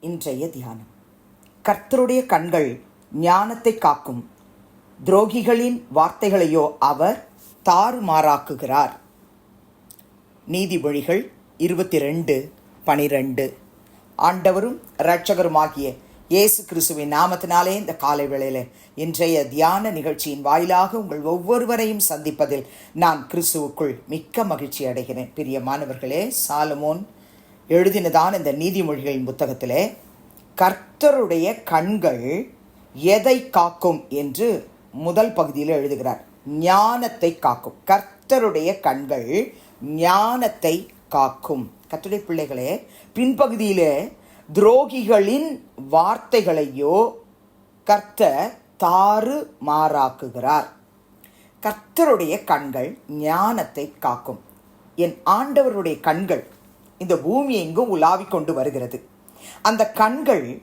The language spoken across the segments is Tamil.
இன்றைய தியானம். கர்த்தருடைய கண்கள் ஞானத்தை காக்கும். துரோகிகளின் வார்த்தைகளையோ அவர் தாறுமாறாக்குகிறார். நீதிமொழிகள் இருபத்தி ரெண்டு பனிரெண்டு. ஆண்டவரும் இரட்சகருமாகிய இயேசு கிறிஸ்துவின் நாமத்தினாலே இந்த காலை வேளையில் இன்றைய தியான நிகழ்ச்சியின் வாயிலாக உங்கள் ஒவ்வொருவரையும் சந்திப்பதில் நான் கிறிஸ்துவுக்குள் மிக்க மகிழ்ச்சி அடைகிறேன். பிரியமானவர்களே சாலமோன் எழுதினதான இந்த நீதிமொழிகளின் புத்தகத்திலே கர்த்தருடைய கண்கள் எதை காக்கும்? என்று முதல் பகுதியில் எழுதுகிறார். ஞானத்தை காக்கும். கர்த்தருடைய கண்கள் ஞானத்தை காக்கும். கர்த்தருடைய பிள்ளைகளே பின்பகுதியிலே துரோகிகளின் வார்த்தைகளையோ கர்த்தர் தாறு மாறாக்குகிறார். கர்த்தருடைய கண்கள் ஞானத்தை காக்கும். என் ஆண்டவருடைய கண்கள் இந்த பூமி எங்கும் உலாவிக் கொண்டு வருகிறது? அந்த கண்கள்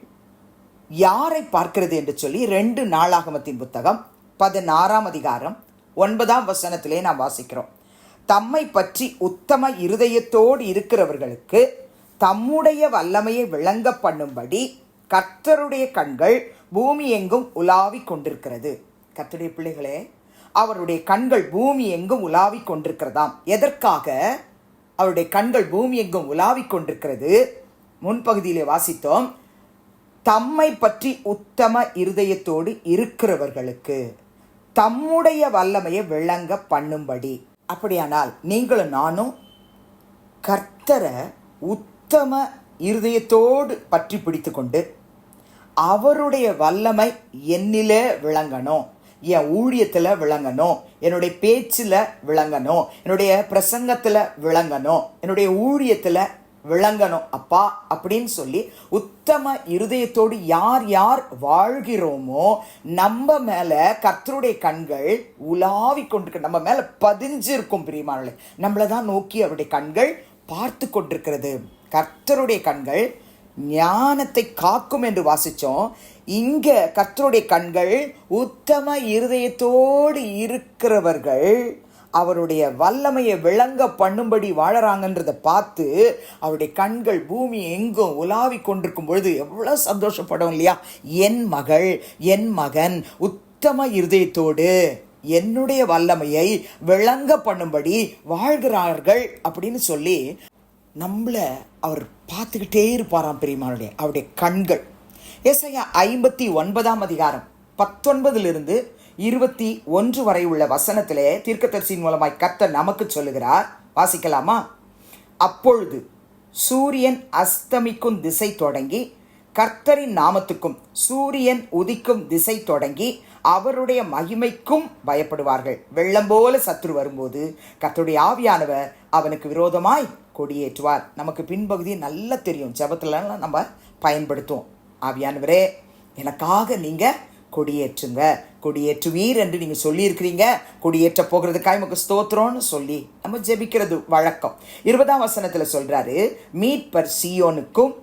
யாரை பார்க்கிறது என்று சொல்லி ரெண்டு நாளாகமத்தின் புத்தகம் பதினாறாம் அதிகாரம் ஒன்பதாம் வசனத்திலே நாம் வாசிக்கிறோம். தம்மை பற்றி உத்தம இருதயத்தோடு இருக்கிறவர்களுக்கு தம்முடைய வல்லமையை விளங்க பண்ணும்படி கர்த்தருடைய கண்கள் பூமி எங்கும் உலாவிக் கொண்டிருக்கிறது. கர்த்தருடைய பிள்ளைகளே அவருடைய கண்கள் பூமி எங்கும் உலாவிக் கொண்டிருக்கிறதாம். எதற்காக? அவருடைய கண்கள் பூமி எங்கும் உலாவிக் கொண்டிருக்கிறது. முன்பகுதியிலே வாசித்தோம் தம்மை பற்றி உத்தம இருதயத்தோடு இருக்கிறவர்களுக்கு தம்முடைய வல்லமையை விளங்க பண்ணும்படி. அப்படியானால் நீங்களும் நானும் கர்த்தரை உத்தம இருதயத்தோடு பற்றி பிடித்து கொண்டு அவருடைய வல்லமை என்னிலே விளங்கணும். என் ஊழியத்தில் விளங்கணும். என்னுடைய பேச்சில் விளங்கணும். என்னுடைய பிரசங்கத்தில் விளங்கணும். என்னுடைய ஊழியத்தில் விளங்கணும். அப்பா அப்படின்னு சொல்லி உத்தம இருதயத்தோடு யார் யார் வாழ்கிறோமோ நம்ம மேலே கர்த்தருடைய கண்கள் உலாவி கொண்டிருக்க. நம்ம மேலே பதிஞ்சிருக்கும் பிரியமானே நம்மளை தான் நோக்கி அவருடைய கண்கள் பார்த்து கொண்டிருக்கிறது. கர்த்தருடைய கண்கள் ஞானத்தை காக்கும் என்று வாசித்தோம் இங்க கத்தருடைய கண்கள் உத்தம இருதயத்தோடு இருக்கிறவர்கள் அவருடைய வல்லமையை விளங்க பண்ணும்படி வாழறாங்கன்றதை பார்த்து அவருடைய கண்கள் பூமி எங்கும் உலாவி கொண்டிருக்கும் பொழுது எவ்வளோ சந்தோஷப்படும் இல்லையா? என் மகள் என் மகன் உத்தம இருதயத்தோடு என்னுடைய வல்லமையை விளங்க பண்ணும்படி வாழ்கிறார்கள் அப்படின்னு சொல்லி நம்மளை அவர் பார்த்துக்கிட்டே இருப்பாராம் பெரியமானுடைய அவருடைய கண்கள் எஸ்ஐயா ஐம்பத்தி ஒன்பதாம் அதிகாரம் பத்தொன்பதிலிருந்து இருபத்தி ஒன்று வரை உள்ள வசனத்திலே தீர்க்கதரிசியின் மூலமாய் கர்த்தர் நமக்கு சொல்லுகிறார். வாசிக்கலாமா? அப்பொழுது சூரியன் அஸ்தமிக்கும் திசை தொடங்கி கர்த்தரின் நாமத்துக்கும் சூரியன் உதிக்கும் திசை தொடங்கி அவருடைய மகிமைக்கும் பயப்படுவார்கள். வெள்ளம் போல சத்துரு வரும்போது கர்த்தருடைய ஆவியானவர் அவனுக்கு விரோதமாய் கொடியேற்றுவார். நமக்கு பின்பகுதி நல்லா தெரியும். ஜபத்துலலாம் நம்ம பயன்படுத்துவோம். ஆவியானவரே எனக்காக நீங்கள் கொடியேற்றுங்க. கொடியேற்றுவீர் என்று நீங்கள் சொல்லியிருக்கிறீங்க. கொடியேற்ற போகிறதுக்காக நமக்கு ஸ்தோத்திரம்னு சொல்லி நம்ம ஜெபிக்கிறது வழக்கம். இருபதாம் வசனத்தில் சொல்கிறாரு மீட்பர் சியோனுக்கும்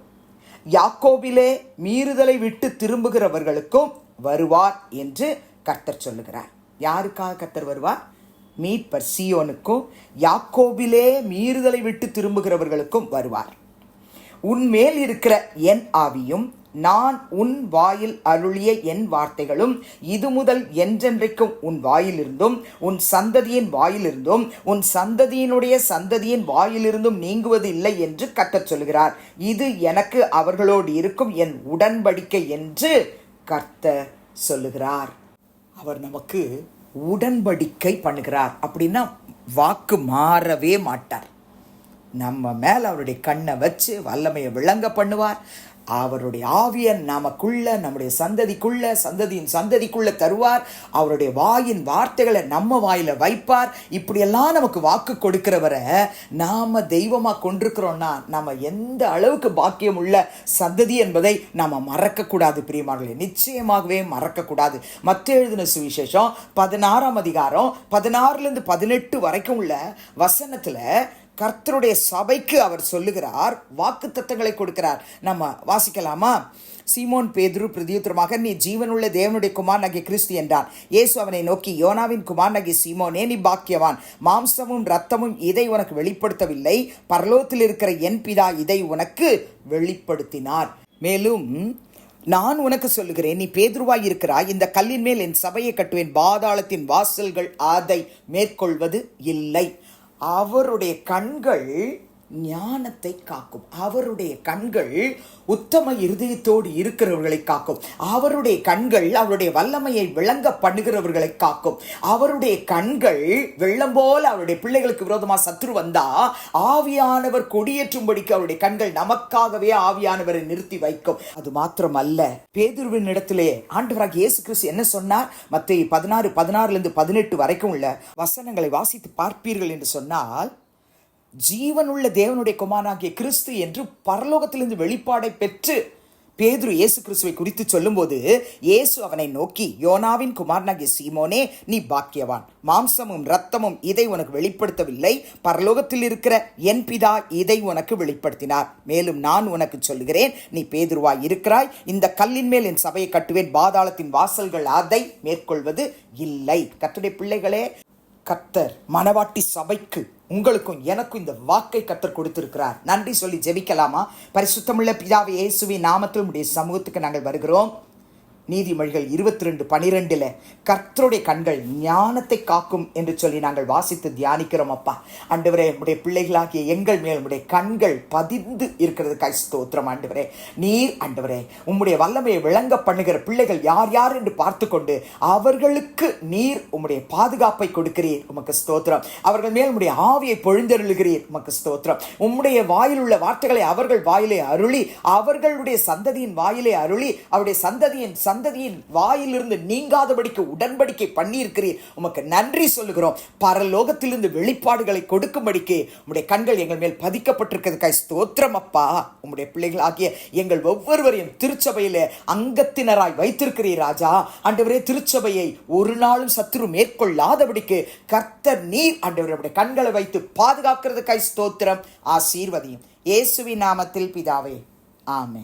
யாக்கோபிலே மீறுதலை விட்டு திரும்புகிறவர்களுக்கும் வருவார் என்று கர்த்தர் சொல்லுகிறார். யாருக்காக கர்த்தர் வருவார்? மீட்பர் சியோனுக்கும் யாக்கோபிலே மீறுதலை விட்டு திரும்புகிறவர்களுக்கும் வருவார். உன்மேல் இருக்கிற என் ஆவியும் நான் உன் வாயில் அருளிய என் வார்த்தைகளும் இது முதல் என்றென்றைக்கும் உன் வாயிலிருந்தும் உன் சந்ததியின் வாயிலிருந்தும் உன் சந்ததியினுடைய சந்ததியின் வாயிலிருந்தும் நீங்குவது இல்லை என்று கத்தச் சொல்கிறார். இது எனக்கு அவர்களோடு இருக்கும் என் உடன்படிக்கை என்று கர்த்த சொல்லுகிறார். அவர் நமக்கு உடன்படிக்கை பண்ணுகிறார். அப்படின்னா வாக்கு மாறவே மாட்டார். நம்ம மேலே அவருடைய கண்ணை வச்சு வல்லமையை விளங்க பண்ணுவார். அவருடைய ஆவியன் நமக்குள்ள நம்முடைய சந்ததிக்குள்ள சந்ததியின் சந்ததிக்குள்ள தருவார். அவருடைய வாயின் வார்த்தைகளை நம்ம வாயில வைப்பார். இப்படியெல்லாம் நமக்கு வாக்கு கொடுக்கிறவரை நாம தெய்வமாக கொண்டிருக்கிறோம்னா நம்ம எந்த அளவுக்கு பாக்கியம் உள்ள சந்ததி என்பதை நாம மறக்கக்கூடாது பிரியமார்களே. நிச்சயமாகவே மறக்கக்கூடாது. மற்ற எழுதின சுவிசேஷம் பதினாறாம் அதிகாரம் பதினாறுலேருந்து பதினெட்டு வரைக்கும் உள்ள வசனத்தில் கர்த்தருடைய சபைக்கு அவர் சொல்லுகிறார் வாக்கு தத்தங்களை கொடுக்கிறார். நம்ம வாசிக்கலாமா? சீமோன் பேதுரு பிரதியுத்தரமாக நீ ஜீவனுள்ள தேவனுடைய குமாரனாகிய கிறிஸ்து என்றான் இயேசு அவனை நோக்கி யோனாவின் குமாரனாகிய சீமோனே நீ பாக்கியவான். மாம்சமும் ரத்தமும் இதை உனக்கு வெளிப்படுத்தவில்லை. பரலோகத்தில் இருக்கிற என் பிதா இதை உனக்கு வெளிப்படுத்தினார். மேலும் நான் உனக்கு சொல்லுகிறேன் நீ பேதுருவாய் இருக்கிறாய். இந்த கல்லின் மேல் என் சபையை கட்டுவேன். பாதாளத்தின் வாசல்கள் அதை மேற்கொள்வது இல்லை. அவருடைய கண்கள் ஞானத்தை காக்கும். அவருடைய கண்கள் உத்தம இருதயத்தோடு இருக்கிறவர்களை காக்கும். அவருடைய கண்கள் அவருடைய வல்லமையை விளங்க பண்ணுகிறவர்களை காக்கும். அவருடைய கண்கள் வெள்ளம் போல் அவருடைய பிள்ளைகளுக்கு விரோதமாக சத்ரு வந்தா ஆவியானவர் கொடியேற்றும்படிக்கு அவருடைய கண்கள் நமக்காகவே ஆவியானவரை நிறுத்தி வைக்கும். அது மாத்திரம் அல்ல பேதுருவின் இடத்திலே ஆண்டவராக இயேசு கிறிஸ்து என்ன சொன்னார்? மத்திய பதினாறு பதினாறுல இருந்து பதினெட்டு வரைக்கும் உள்ள வசனங்களை வாசித்து பார்ப்பீர்கள் என்று சொன்னால் ஜீவனுள்ள தேவனுடைய குமாரனாகிய கிறிஸ்து என்று பரலோகத்திலிருந்து வெளிப்பாடை பெற்று பேதுரு இயேசு கிறிஸ்துவை குறித்து சொல்லும்போது இயேசு அவனை நோக்கி யோனாவின் குமாரனாகிய சீமோனே நீ பாக்கியவான். மாம்சமும் இரத்தமும் இதை உனக்கு வெளிப்படுத்தவில்லை. பரலோகத்தில் இருக்கிற என் பிதா இதை உனக்கு வெளிப்படுத்தினார். மேலும் நான் உனக்கு சொல்லுகிறேன் நீ பேதுருவாய் இருக்கிறாய். இந்த கல்லின் மேல் என் சபையை கட்டுவேன். பாதாளத்தின் வாசல்கள் அதை மேற்கொள்வது இல்லை. கத்துடைய பிள்ளைகளே கத்தர் மணவாட்டி சபைக்கு உங்களுக்கும் எனக்கும் இந்த வாக்கை கத்தர் கொடுத்திருக்கிறார். நன்றி சொல்லி ஜெபிக்கலாமா? பரிசுத்தமுள்ள பிதாவை இயேசுவின் நாமத்தில் உடைய சமூகத்துக்கு நாங்கள் வருகிறோம். நீதிமொழிகள் இருபத்தி ரெண்டு பனிரெண்டில் கர்த்தருடைய கண்கள் ஞானத்தை காக்கும் என்று சொல்லி நாங்கள் வாசித்து தியானிக்கிறோம் அப்பா. ஆண்டவரே நம்முடைய பிள்ளைகளாகிய எங்கள் மேல் உடைய கண்கள் பதிந்து இருக்கிறது. கைஸ்தோத்திரம் ஆண்டவரே. நீர் ஆண்டவரே உம்முடைய வல்லமையை விளங்க பண்ணுகிற பிள்ளைகள் யார் யார் என்று பார்த்து கொண்டு அவர்களுக்கு நீர் உம்முடைய பாதுகாப்பை கொடுக்கிறீர். உமக்கு ஸ்தோத்திரம். அவர்கள் மேல் உம்முடைய ஆவியை பொழுந்தருளுகிறீர். உமக்கு ஸ்தோத்திரம். உம்முடைய வாயில் உள்ள வார்த்தைகளை அவர்கள் வாயிலே அருளி அவர்களுடைய சந்ததியின் வாயிலே அருளி அவருடைய சந்ததியின் சந்ததியின் வாயிலிருந்து நீங்காதபடிக்கு உடன்படிக்கை பண்ணியிருக்கிறீர். உமக்கு நன்றி சொல்லுகிறோம். பரலோகத்திலிருந்து வெளிப்பாடுகளை கொடுக்கும்படிக்கு உம்முடைய கண்கள் எங்கள் மேல் பதிக்கப்பட்டிருக்கிறதுக்காய் ஸ்தோத்திரம் அப்பா. உம்முடைய பிள்ளைகள் ஆகிய எங்கள் ஒவ்வொருவரையும் திருச்சபையில் அங்கத்தினராய் வைத்திருக்கிறீர் ராஜா. ஆண்டவரே திருச்சபையை ஒரு நாளும் சத்துரு மேற்கொள்ளாதபடிக்கு கர்த்தர் நீர் ஆண்டவர் கண்களை வைத்து பாதுகாக்கிறதுக்காய் ஸ்தோத்திரம். ஆசீர்வதியும். இயேசுவின் நாமத்தில் பிதாவே. ஆமே